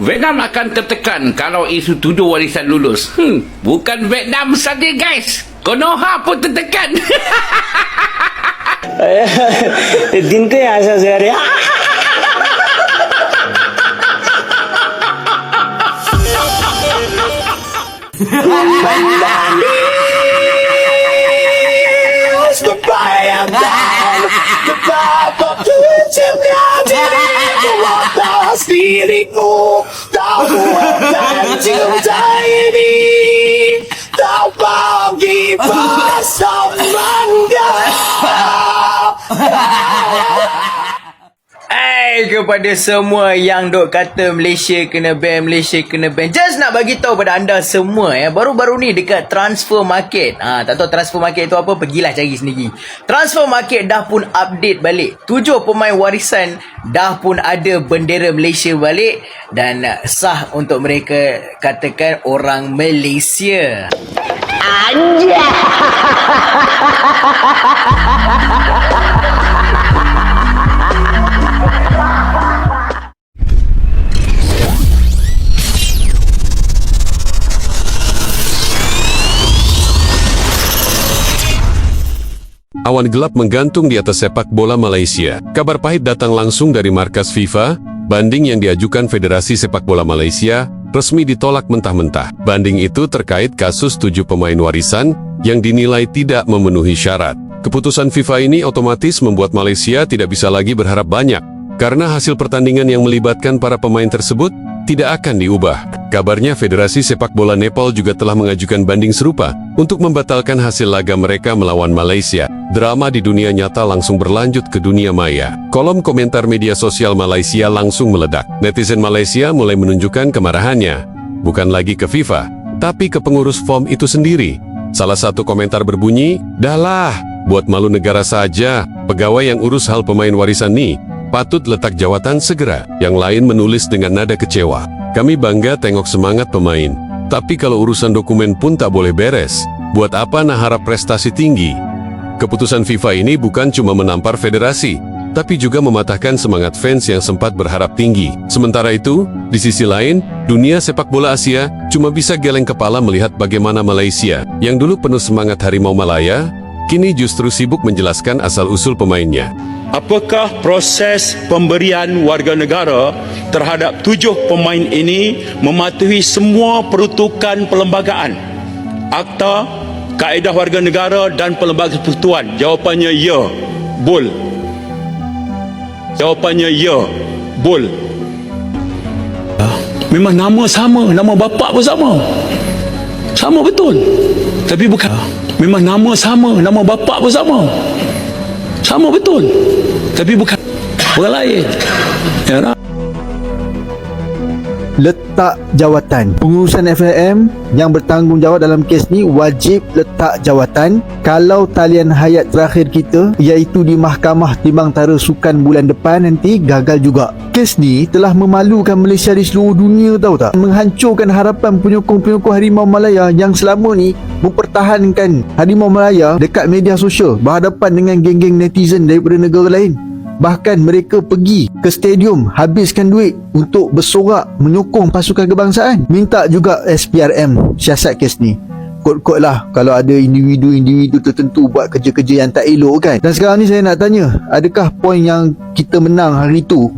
Vietnam akan tertekan kalau isu tujuh warisan lulus. Hmm, bukan Vietnam saja guys. Konoha pun tertekan. दिनकै आशा छ अरे diriku Tak buatkan cinta ini Tak bagi pasangan Kepada semua yang dok kata Malaysia kena ban, Malaysia kena ban. Just nak bagi tahu pada anda semua ya, baru-baru ni dekat transfer market. Ha, tak tahu transfer market tu apa, pergilah cari sendiri. Transfer market dah pun update balik. Tujuh pemain warisan dah pun ada bendera Malaysia balik dan sah untuk mereka katakan orang Malaysia. Awan gelap menggantung di atas sepak bola Malaysia. Kabar pahit datang langsung dari markas FIFA. Banding yang diajukan Federasi Sepak Bola Malaysia resmi ditolak mentah-mentah. Banding itu terkait kasus tujuh pemain warisan yang dinilai tidak memenuhi syarat. Keputusan FIFA ini otomatis membuat Malaysia tidak bisa lagi berharap banyak karena hasil pertandingan yang melibatkan para pemain tersebut tidak akan diubah. Kabarnya Federasi Sepak Bola Nepal juga telah mengajukan banding serupa untuk membatalkan hasil laga mereka melawan Malaysia. Drama di dunia nyata langsung berlanjut ke dunia maya. Kolom komentar media sosial Malaysia langsung meledak. Netizen Malaysia mulai menunjukkan kemarahannya. Bukan lagi ke FIFA, tapi ke pengurus FOM itu sendiri. Salah satu komentar berbunyi, Dahlah, buat malu negara saja, pegawai yang urus hal pemain warisan nih, patut letak jawatan segera. Yang lain menulis dengan nada kecewa. Kami bangga tengok semangat pemain. Tapi kalau urusan dokumen pun tak boleh beres. Buat apa nah harap prestasi tinggi? Keputusan FIFA ini bukan cuma menampar federasi, tapi juga mematahkan semangat fans yang sempat berharap tinggi. Sementara itu, di sisi lain, dunia sepak bola Asia cuma bisa geleng kepala melihat bagaimana Malaysia, yang dulu penuh semangat Harimau Malaya, kini justru sibuk menjelaskan asal-usul pemainnya. Apakah proses pemberian warga negara terhadap tujuh pemain ini mematuhi semua peruntukan perlembagaan? Akta, kaedah warga negara dan pelbagai persekutuan? Jawapannya ya. Bul. Jawapannya ya. Bul. Memang nama sama, nama bapa pun sama. Sama betul. Tapi bukan memang nama sama, nama bapa pun sama. Sama betul. Tapi bukan orang lain. Ya, tak? Letak jawatan. Pengurusan FAM yang bertanggungjawab dalam kes ni wajib letak jawatan kalau talian hayat terakhir kita iaitu di Mahkamah Timbang Tara Sukan bulan depan nanti gagal juga. Kes ni telah memalukan Malaysia di seluruh dunia tahu tak? Menghancurkan harapan penyokong-penyokong Harimau Malaya yang selama ni mempertahankan Harimau Malaya dekat media sosial berhadapan dengan geng-geng netizen daripada negara lain. Bahkan mereka pergi ke stadium habiskan duit untuk bersorak menyokong pasukan kebangsaan. Minta juga SPRM siasat kes ni. Kot-kot lah kalau ada individu-individu tertentu buat kerja-kerja yang tak elok kan. Dan sekarang ni saya nak tanya, adakah poin yang kita menang hari tu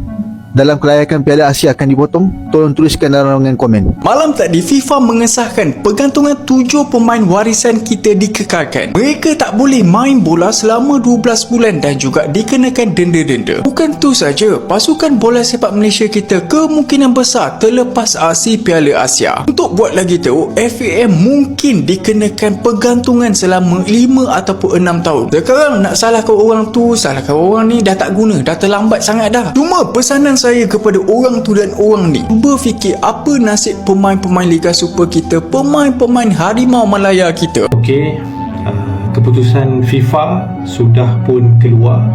dalam kelayakan Piala Asia akan dipotong? Tolong tuliskan dalam ruangan komen. Malam tadi FIFA mengesahkan pergantungan tujuh pemain warisan kita dikekalkan. Mereka tak boleh main bola selama 12 bulan dan juga dikenakan denda-denda. Bukan tu saja, pasukan bola sepak Malaysia kita kemungkinan besar terlepas aksi Piala Asia. Untuk buat lagi tahu, FAM mungkin dikenakan pergantungan selama 5 ataupun 6 tahun. Sekarang nak salahkan orang tu, salahkan orang ni dah tak guna, dah terlambat sangat dah. Cuma pesanan saya kepada orang tu dan orang ni cuba fikir apa nasib pemain-pemain Liga Super kita pemain-pemain Harimau Malaya kita Okey, uh, keputusan FIFA sudah pun keluar.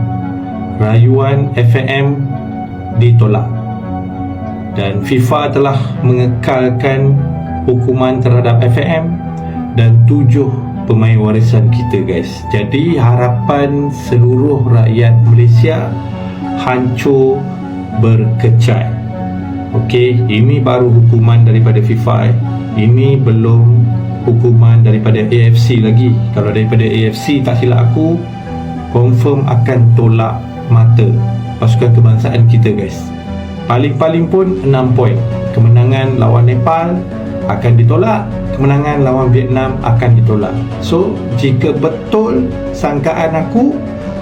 Rayuan FAM ditolak. Dan FIFA telah mengekalkan hukuman terhadap FAM dan tujuh pemain warisan kita guys. Jadi harapan seluruh rakyat Malaysia hancur berkecai. Okey, ini baru hukuman daripada FIFA eh. Ini belum hukuman daripada AFC lagi. Kalau daripada AFC tak silap aku confirm akan tolak mata pasukan kebangsaan kita guys. Paling-paling pun 6 poin. Kemenangan lawan Nepal akan ditolak, kemenangan lawan Vietnam akan ditolak. So, jika betul sangkaan aku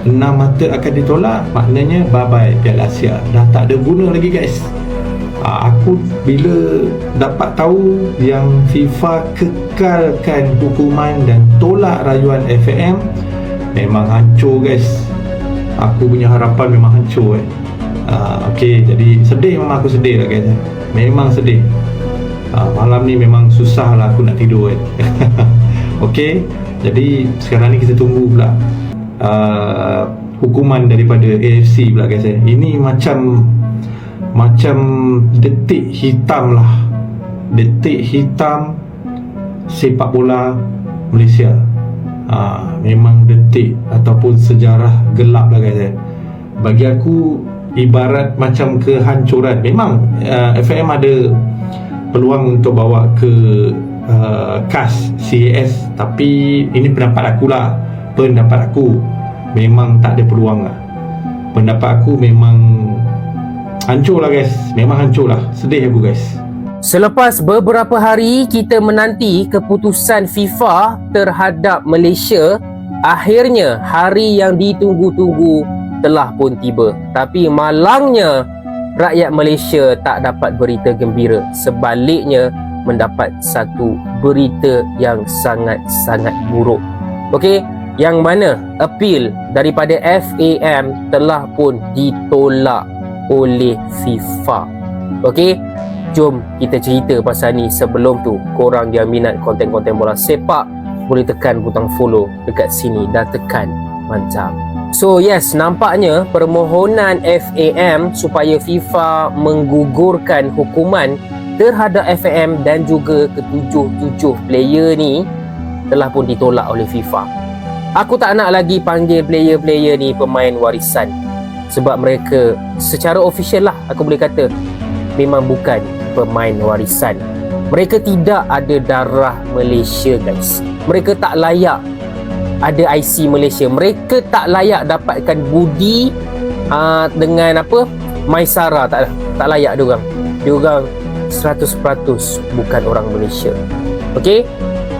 6 mata akan ditolak, maknanya bye-bye Piala Asia. Dah tak ada guna lagi guys. Ah, aku bila dapat tahu yang FIFA kekalkan hukuman dan tolak rayuan FAM memang hancur guys aku punya harapan memang hancur eh. Uh, okay, jadi sedih memang aku sedih lah guys eh. memang sedih uh, malam ni memang susah lah aku nak tidur eh. okay, jadi sekarang ni kita tunggu pula uh, hukuman daripada AFC pula guys eh. ini macam macam detik hitam lah detik hitam sepak bola Malaysia ha, memang detik ataupun sejarah gelap lah guys eh. bagi aku ibarat macam kehancuran memang uh, FAM ada peluang untuk bawa ke uh, CAS CAS tapi ini pendapat aku lah pendapat aku memang tak ada peluang lah pendapat aku memang hancur lah guys memang hancur lah sedih aku guys Selepas beberapa hari kita menanti keputusan FIFA terhadap Malaysia, akhirnya hari yang ditunggu-tunggu telah pun tiba. Tapi malangnya rakyat Malaysia tak dapat berita gembira. Sebaliknya mendapat satu berita yang sangat-sangat buruk. Okey, yang mana appeal daripada FAM telah pun ditolak oleh FIFA. Okey, jom kita cerita pasal ni sebelum tu. Korang yang minat konten-konten bola sepak. Boleh tekan butang follow dekat sini dan tekan mantap so yes nampaknya permohonan FAM supaya FIFA menggugurkan hukuman terhadap FAM dan juga ketujuh-tujuh player ni telah pun ditolak oleh FIFA aku tak nak lagi panggil player-player ni pemain warisan sebab mereka secara official lah aku boleh kata memang bukan pemain warisan. Mereka tidak ada darah Malaysia guys. Mereka tak layak ada IC Malaysia. Mereka tak layak dapatkan budi uh, dengan apa? Maisara tak tak layak dia orang. Dia orang 100% bukan orang Malaysia. Okay?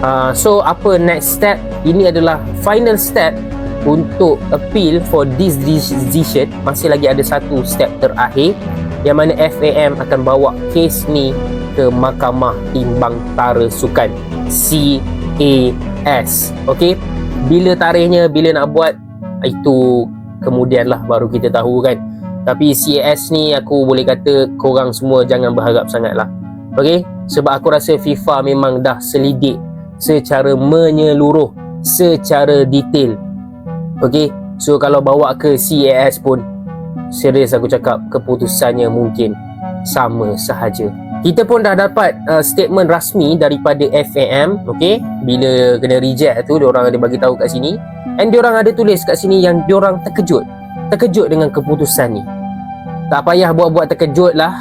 Uh, so apa next step? Ini adalah final step untuk appeal for this decision. Masih lagi ada satu step terakhir yang mana FAM akan bawa kes ni ke Mahkamah Timbang Tara Sukan CAS okey? Bila tarikhnya bila nak buat itu kemudian lah baru kita tahu kan. Tapi CAS ni aku boleh kata korang semua jangan berharap sangat lah. Okey? Sebab aku rasa FIFA memang dah selidik secara menyeluruh secara detail okey so kalau bawa ke CAS pun serius aku cakap keputusannya mungkin sama sahaja. Kita pun dah dapat uh, statement rasmi daripada FAM, okey, bila kena reject tu dia orang ada bagi tahu kat sini and dia orang ada tulis kat sini yang dia orang terkejut. Terkejut dengan keputusan ni. Tak payah buat-buat terkejut lah.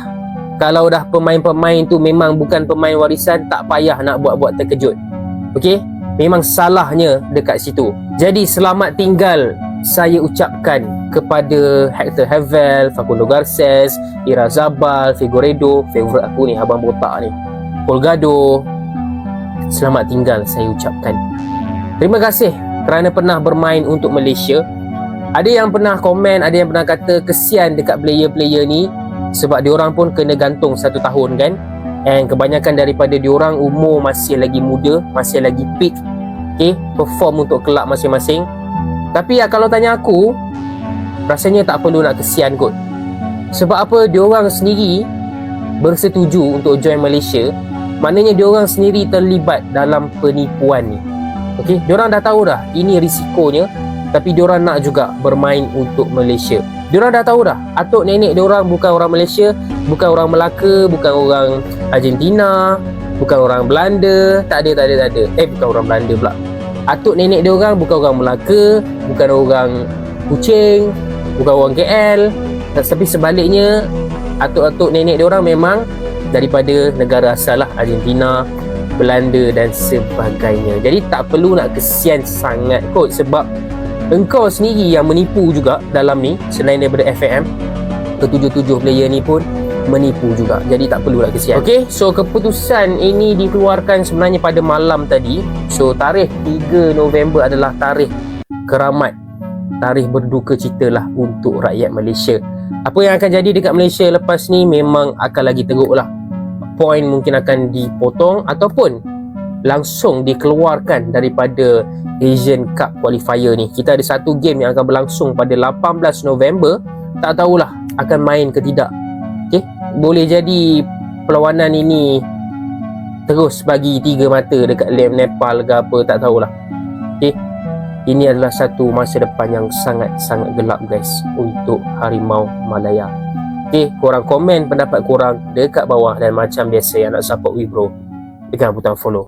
Kalau dah pemain-pemain tu memang bukan pemain warisan, tak payah nak buat-buat terkejut. Okey? Memang salahnya dekat situ. Jadi selamat tinggal saya ucapkan kepada Hector Havel, Facundo Garces, Ira Zabal, Figueredo, favourite aku ni abang botak ni. Polgado. Selamat tinggal saya ucapkan. Terima kasih kerana pernah bermain untuk Malaysia. Ada yang pernah komen, ada yang pernah kata kesian dekat player-player ni sebab diorang pun kena gantung satu tahun kan. And kebanyakan daripada diorang umur masih lagi muda, masih lagi peak. Okay, perform untuk kelab masing-masing. Tapi ya, kalau tanya aku Rasanya tak perlu nak kesian kot. Sebab apa? Diorang sendiri Bersetuju untuk join Malaysia. Maknanya diorang sendiri terlibat dalam penipuan ni. Okay, diorang dah tahu dah Ini risikonya. Tapi diorang nak juga bermain untuk Malaysia Diorang dah tahu dah. Atuk nenek diorang bukan orang Malaysia Bukan orang Melaka Bukan orang Argentina Bukan orang Belanda. Tak ada, tak ada, tak ada. Eh, bukan orang Belanda pula. Atuk nenek dia orang bukan orang Melaka, bukan orang Kuching, bukan orang KL, tapi sebaliknya atuk-atuk nenek dia orang memang daripada negara asal lah Argentina Belanda dan sebagainya. Jadi tak perlu nak kesian sangat kot sebab engkau sendiri yang menipu juga dalam ni selain daripada FAM ketujuh-tujuh player ni pun menipu juga. Jadi tak perlu nak kesian. Ok so keputusan ini dikeluarkan sebenarnya pada malam tadi. So tarikh 3 November adalah tarikh keramat. Tarikh berduka cita lah untuk rakyat Malaysia. Apa yang akan jadi dekat Malaysia lepas ni memang akan lagi teruk lah poin mungkin akan dipotong ataupun langsung dikeluarkan daripada Asian Cup Qualifier ni. Kita ada satu game yang akan berlangsung pada 18 November. Tak tahulah akan main ke tidak. Okay? Boleh jadi perlawanan ini terus bagi tiga mata dekat Lem Nepal ke apa tak tahulah. Okay? Ini adalah satu masa depan yang sangat-sangat gelap guys untuk Harimau Malaya. Okay, korang komen pendapat korang dekat bawah dan macam biasa yang nak support we bro. Tekan butang follow.